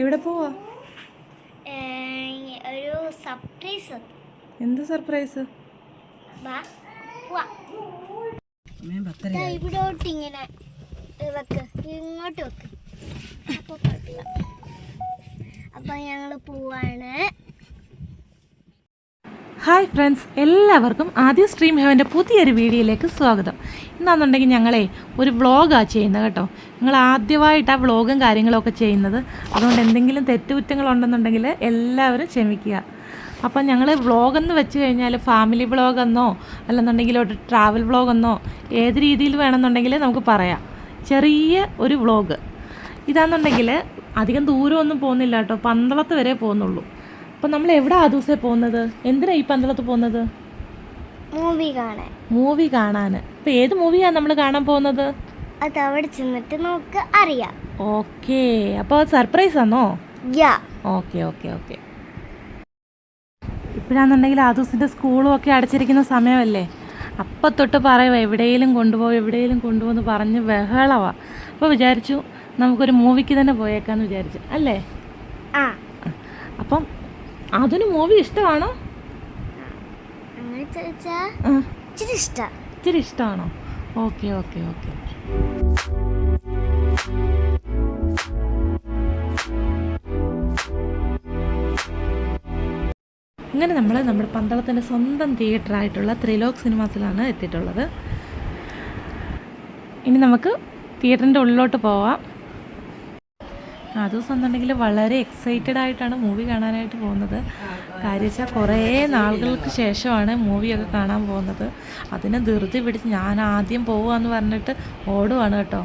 എവിടെ പോവാ? ഒരു സർപ്രൈസ് എന്ത് സർപ്രൈസ് ഇവിടോട്ട് ഇങ്ങനെ വെക്ക് ഇങ്ങോട്ട് വെക്ക്. അപ്പൊ ഞങ്ങൾ പോവാണ്. ഹായ് ഫ്രണ്ട്സ് എല്ലാവർക്കും ആദ്യ സ്ട്രീം ഹെവന്റെ പുതിയൊരു വീഡിയോയിലേക്ക് സ്വാഗതം. ഇന്നാണെന്നുണ്ടെങ്കിൽ ഞങ്ങളെ ഒരു വ്ളോഗാണ് ചെയ്യുന്നത് കേട്ടോ. നിങ്ങൾ ആദ്യമായിട്ട് ആ വ്ളോഗും കാര്യങ്ങളൊക്കെ ചെയ്യുന്നത്. അതുകൊണ്ട് എന്തെങ്കിലും തെറ്റുകുറ്റങ്ങളുണ്ടെന്നുണ്ടെങ്കിൽ എല്ലാവരും ക്ഷമിക്കുക. അപ്പം ഞങ്ങൾ വ്ളോഗെന്ന് വെച്ച് കഴിഞ്ഞാൽ ഫാമിലി വ്ളോഗെന്നോ അല്ലെന്നുണ്ടെങ്കിൽ ഒരു ട്രാവൽ വ്ളോഗെന്നോ ഏത് രീതിയിൽ വേണമെന്നുണ്ടെങ്കിൽ നമുക്ക് പറയാം. ചെറിയ ഒരു വ്ളോഗ്. ഇതാണെന്നുണ്ടെങ്കിൽ അധികം ദൂരമൊന്നും പോകുന്നില്ല കേട്ടോ. പന്തളത്ത് വരെ പോകുന്നുള്ളൂ. അപ്പം നമ്മൾ എവിടെ ആ ദിവസം പോകുന്നത്? എന്തിനാ ഈ പന്തളത്ത് പോകുന്നത്? മൂവി കാണാൻ. മൂവി കാണാൻ. ഇപ്പം ഏത് മൂവിയാണ് നമ്മൾ കാണാൻ പോകുന്നത്? അത് അവിടെ ചെന്നിട്ട് നമുക്ക് അറിയാം. ഓക്കേ അപ്പോൾ സർപ്രൈസ് ആണോ യാ ഓക്കെ ഓക്കെ ഓക്കെ ഇപ്പോഴാണെന്നുണ്ടെങ്കിൽ ആ ദിവസത്തിന്റെ സ്കൂളും ഒക്കെ അടച്ചിരിക്കുന്ന സമയമല്ലേ? അപ്പം തൊട്ട് പറയുക എവിടെയെങ്കിലും കൊണ്ടുപോകും എവിടെയെങ്കിലും കൊണ്ടുപോകുമെന്ന് പറഞ്ഞ് ബഹളവാ. അപ്പോൾ വിചാരിച്ചു നമുക്കൊരു മൂവിക്ക് തന്നെ പോയേക്കാന്ന് വിചാരിച്ചു. അല്ലേ? ആ. അപ്പം അതിന് മൂവി ഇഷ്ടമാണോ? ഇച്ചിരി ഇഷ്ടം. ഇച്ചിരി ഇഷ്ടമാണോ ഓക്കെ ഓക്കെ ഓക്കെ. അങ്ങനെ നമ്മൾ നമ്മുടെ പന്തളത്തിന്റെ സ്വന്തം തിയേറ്റർ ആയിട്ടുള്ള ത്രിലോക് സിനിമാസിലാണ് എത്തിയിട്ടുള്ളത്. ഇനി നമുക്ക് തിയേറ്ററിന്റെ ഉള്ളിലോട്ട് പോവാം. ദിവസം എന്നുണ്ടെങ്കിൽ വളരെ എക്സൈറ്റഡ് ആയിട്ടാണ് മൂവി കാണാനായിട്ട് പോകുന്നത്. കാര്യം വെച്ചാൽ കുറേ നാളുകൾക്ക് ശേഷമാണ് മൂവിയൊക്കെ കാണാൻ പോകുന്നത്. അതിനെ ധൃതി പിടിച്ച് ഞാൻ ആദ്യം പോവുകയെന്ന് പറഞ്ഞിട്ട് ഓടുവാണ് കേട്ടോ.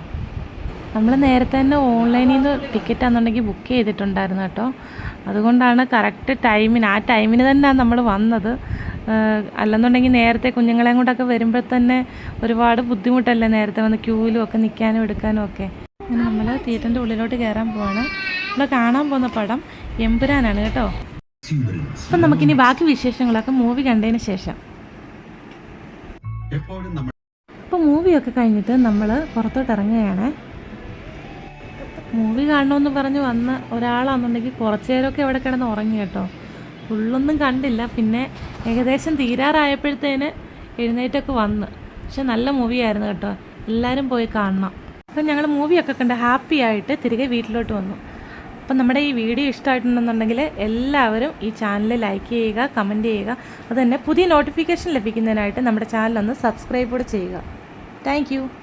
നമ്മൾ നേരത്തെ തന്നെ ഓൺലൈനിൽ നിന്ന് ടിക്കറ്റ് ആണെന്നുണ്ടെങ്കിൽ ബുക്ക് ചെയ്തിട്ടുണ്ടായിരുന്നു കേട്ടോ. അതുകൊണ്ടാണ് കറക്റ്റ് ടൈമിന് ആ ടൈമിന് തന്നെയാണ് നമ്മൾ വന്നത്. അല്ലെന്നുണ്ടെങ്കിൽ നേരത്തെ കുഞ്ഞുങ്ങളെയും കൊണ്ടൊക്കെ വരുമ്പോൾ തന്നെ ഒരുപാട് ബുദ്ധിമുട്ടല്ലേ നേരത്തെ വന്ന് ക്യൂവിലും ഒക്കെ നിൽക്കാനും എടുക്കാനും ഒക്കെ. അങ്ങനെ നമ്മൾ തിയേറ്ററിന്റെ ഉള്ളിലോട്ട് കയറാൻ പോവാണ്. നമ്മൾ കാണാൻ പോകുന്ന പടം എമ്പുരാനാണ് കേട്ടോ. അപ്പം നമുക്കിനി ബാക്കി വിശേഷങ്ങളൊക്കെ മൂവി കണ്ടതിന് ശേഷം. അപ്പോൾ മൂവിയൊക്കെ കഴിഞ്ഞിട്ട് നമ്മൾ പുറത്തോട്ട് ഇറങ്ങുകയാണ്. മൂവി കാണണമെന്ന് പറഞ്ഞ് വന്ന ഒരാളാണെന്നുണ്ടെങ്കിൽ കുറച്ച് നേരമൊക്കെ അവിടെ കിടന്ന് ഉറങ്ങി കേട്ടോ. ഫുള്ളൊന്നും കണ്ടില്ല. പിന്നെ ഏകദേശം തീരാറായപ്പോഴത്തേന് എഴുന്നേറ്റൊക്കെ വന്ന്. പക്ഷെ നല്ല മൂവിയായിരുന്നു കേട്ടോ. എല്ലാവരും പോയി കാണണം. അപ്പം ഞങ്ങൾ മൂവിയൊക്കെ കണ്ട് ഹാപ്പി ആയിട്ട് തിരികെ വീട്ടിലോട്ട് വന്നു. അപ്പം നമ്മുടെ ഈ വീഡിയോ ഇഷ്ടമായിട്ടുണ്ടെന്നുണ്ടെങ്കിൽ എല്ലാവരും ഈ ചാനൽ ലൈക്ക് ചെയ്യുക കമന്റ് ചെയ്യുക അതുതന്നെ പുതിയ നോട്ടിഫിക്കേഷൻ ലഭിക്കുന്നതിനായിട്ട് നമ്മുടെ ചാനൽ ഒന്ന് സബ്സ്ക്രൈബ് കൂടെ ചെയ്യുക. താങ്ക്